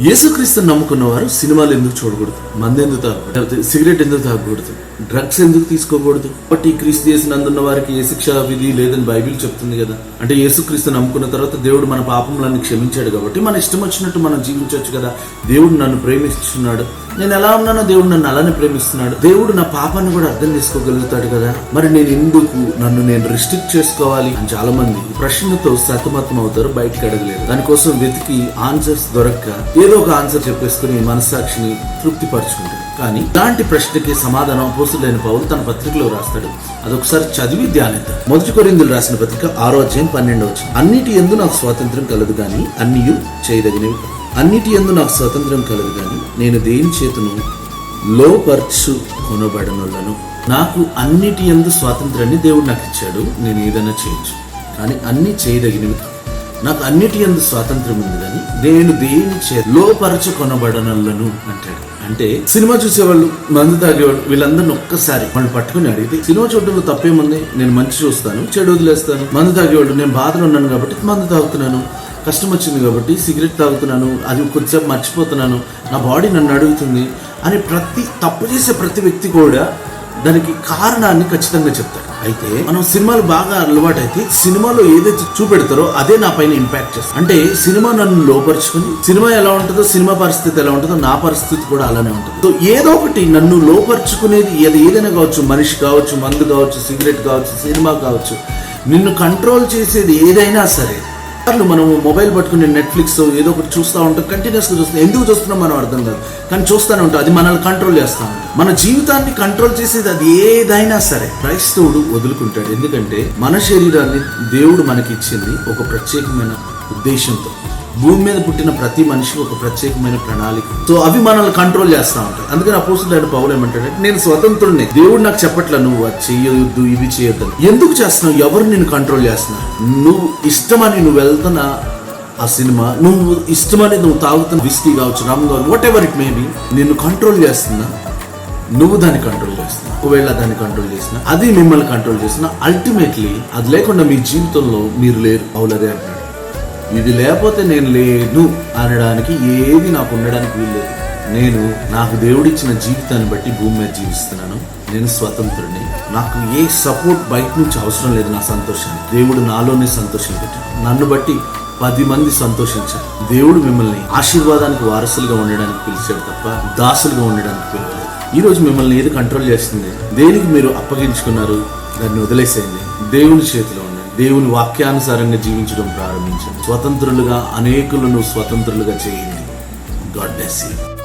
యేసుక్రీస్తు నమ్ముకున్న వారు సినిమాలు ఎందుకు చూడకూడదు? మందు ఎందుకు తాగకూడదు? సిగరెట్ ఎందుకు తాగకూడదు? డ్రగ్స్ ఎందుకు తీసుకోకూడదు? బట్టి క్రీస్తు చేసినందున్న వారికి ఏ శిక్ష విధి లేదని బైబిల్ చెప్తుంది కదా. అంటే యేసుక్రీస్తు నమ్ముకున్న తర్వాత దేవుడు మన పాపములన్నీ క్షమించాడు కాబట్టి మన ఇష్టం వచ్చినట్టు మనం జీవించవచ్చు కదా. దేవుడు నన్ను ప్రేమిస్తున్నాడు. నేను ఎలా ఉన్నానో దేవుడు నన్ను అలానే ప్రేమిస్తున్నాడు. దేవుడు నా పాపాన్ని కూడా అర్థం చేసుకోగలుగుతాడు కదా? మరి నేను ఎందుకు నన్ను నేను రిస్ట్రిక్ట్ చేసుకోవాలి? అని చాలా మంది ప్రశ్నతో సతమతం అవుతారు బయటకు అడగలేరు. దానికోసం వెతికి ఆన్సర్స్ దొరక్క ఏదో ఒక ఆన్సర్ చెప్పేసుకుని మనసాక్షిని తృప్తిపరచుకుంటారు. కానీ ఇలాంటి ప్రశ్నకి సమాధానం అపోసులైన పౌలు తన పత్రికలో రాస్తాడు. అదొకసారి చదివి ధ్యానిద్దాం. మొదటి కొరిందులు రాసిన పత్రిక ఆరో అధ్యాయం పన్నెండవ అన్నిటి ఎందు నాకు స్వాతంత్రం కలదు కానీ అన్నీ చేయదగినవి. అన్నిటి ఎందు నాకు స్వతంత్రం కలదు కానీ నేను దేని చేతును లోపర్చు కొనబడనులను నాకు అన్నిటి ఎందు స్వాతంత్రాన్ని దేవుడు నాకు ఇచ్చాడు నేను ఏదైనా చేయొచ్చు. కానీ అన్ని చేయదగినవి నాకు అన్నిటి ఎందు స్వాతంత్రం ఉంది కానీ నేను దేని చే లోపరచు కొనబడనలను అంటాడు. అంటే సినిమా చూసేవాళ్ళు మందు తాగేవాళ్ళు వీళ్ళందరిని ఒక్కసారి వాళ్ళు పట్టుకుని అడిగితే సినిమా చూడడంలో తప్పేముంది? నేను మంచి చూస్తాను చెడు వదిలేస్తాను మందు తాగేవాళ్ళు నేను బాధలో ఉన్నాను కాబట్టి మందు తాగుతున్నాను. కష్టం వచ్చింది కాబట్టి సిగరెట్ తాగుతున్నాను అది కొద్దిసేపు మర్చిపోతున్నాను నా బాడీ నన్ను అడుగుతుంది అని ప్రతి తప్పు చేసే ప్రతి వ్యక్తి కూడా దానికి కారణాన్ని ఖచ్చితంగా చెప్తాడు. అయితే మనం సినిమాలు బాగా అలవాటైతే సినిమాలో ఏదైతే చూపెడతారో అదే నా పైన ఇంపాక్ట్ చేస్తుంది. అంటే సినిమా నన్ను లోపరుచుకుని సినిమా ఎలా ఉంటుందో సినిమా పరిస్థితి ఎలా ఉంటుందో నా పరిస్థితి కూడా అలానే ఉంటుంది. సో ఏదో ఒకటి నన్ను లోపరుచుకునేది ఏది ఏదైనా కావచ్చు మనిషి కావచ్చు మందు కావచ్చు సిగరెట్ కావచ్చు సినిమా కావచ్చు నిన్ను కంట్రోల్ చేసేది ఏదైనా సరే సార్లు మనం మొబైల్ పట్టుకుని నెట్ఫ్లిక్స్ ఏదో ఒకటి చూస్తూ ఉంటాం కంటిన్యూస్గా చూస్తాం ఎందుకు చూస్తున్నాం మనం అర్థం కాదు. కానీ చూస్తూనే ఉంటాం అది మనల్ని కంట్రోల్ చేస్తా మన జీవితాన్ని కంట్రోల్ చేసేది అది ఏదైనా సరే. క్రైస్తవుడు వదులుకుంటాడు. ఎందుకంటే మన శరీరాన్ని దేవుడు మనకి ఇచ్చింది ఒక ప్రత్యేకమైన ఉద్దేశంతో. భూమి మీద పుట్టిన ప్రతి మనిషికి ఒక ప్రత్యేకమైన ప్రణాళిక. సో అవి మనల్ని కంట్రోల్ చేస్తా ఉంటాయి. అందుకని అపోజిట్ పౌలు ఏమంటాడంటే నేను స్వతంత్రుడిని దేవుడు నాకు చెప్పట్లా నువ్వు అది చేయొద్దు ఇవి చేయొద్దు ఎందుకు చేస్తున్నావు? ఎవరు నేను కంట్రోల్ చేస్తున్నారు నువ్వు ఇష్టమని నువ్వు వెళ్తున్న ఆ సినిమా నువ్వు ఇష్టమని నువ్వు తాగుతున్న విస్కీ కావచ్చు రమ్ కావచ్చు whatever it may be నిన్ను కంట్రోల్ చేస్తున్నా నువ్వు దాన్ని కంట్రోల్ చేస్తున్నావు. ఒకవేళ దాన్ని కంట్రోల్ చేసిన అది మిమ్మల్ని కంట్రోల్ చేసిన అల్టిమేట్లీ అది లేకుండా మీ జీవితంలో మీరు లేరు. అవులరే అంటాడు ఇది లేకపోతే నేను లేను అనడానికి ఏది నాకు ఉండడానికి వీల్లేదు. నేను నాకు దేవుడిచ్చిన జీవితాన్ని బట్టి భూమి మీద జీవిస్తున్నాను. నేను స్వతంత్రుడిని నాకు ఏ సపోర్ట్ బయట నుంచి అవసరం లేదు నా సంతోషానికి. దేవుడు నాలోనే సంతోషం పెట్టాడు. నన్ను బట్టి పది మంది సంతోషించారు. దేవుడు మిమ్మల్ని ఆశీర్వాదానికి వారసులుగా ఉండడానికి పిలిచాడు తప్ప దాసులుగా ఉండడానికి పిలవలేదు. ఈ రోజు మిమ్మల్ని ఏది కంట్రోల్ చేస్తుంది? దేనికి మీరు అప్పగించుకున్నారు? దాన్ని వదిలేసేయండి. దేవుని చేతిలో ఉండండి. దేవుని వాక్యానుసారంగా జీవించడం ప్రారంభించండి. స్వతంత్రులుగా అనేకులను స్వతంత్రులుగా చేయండి. God bless you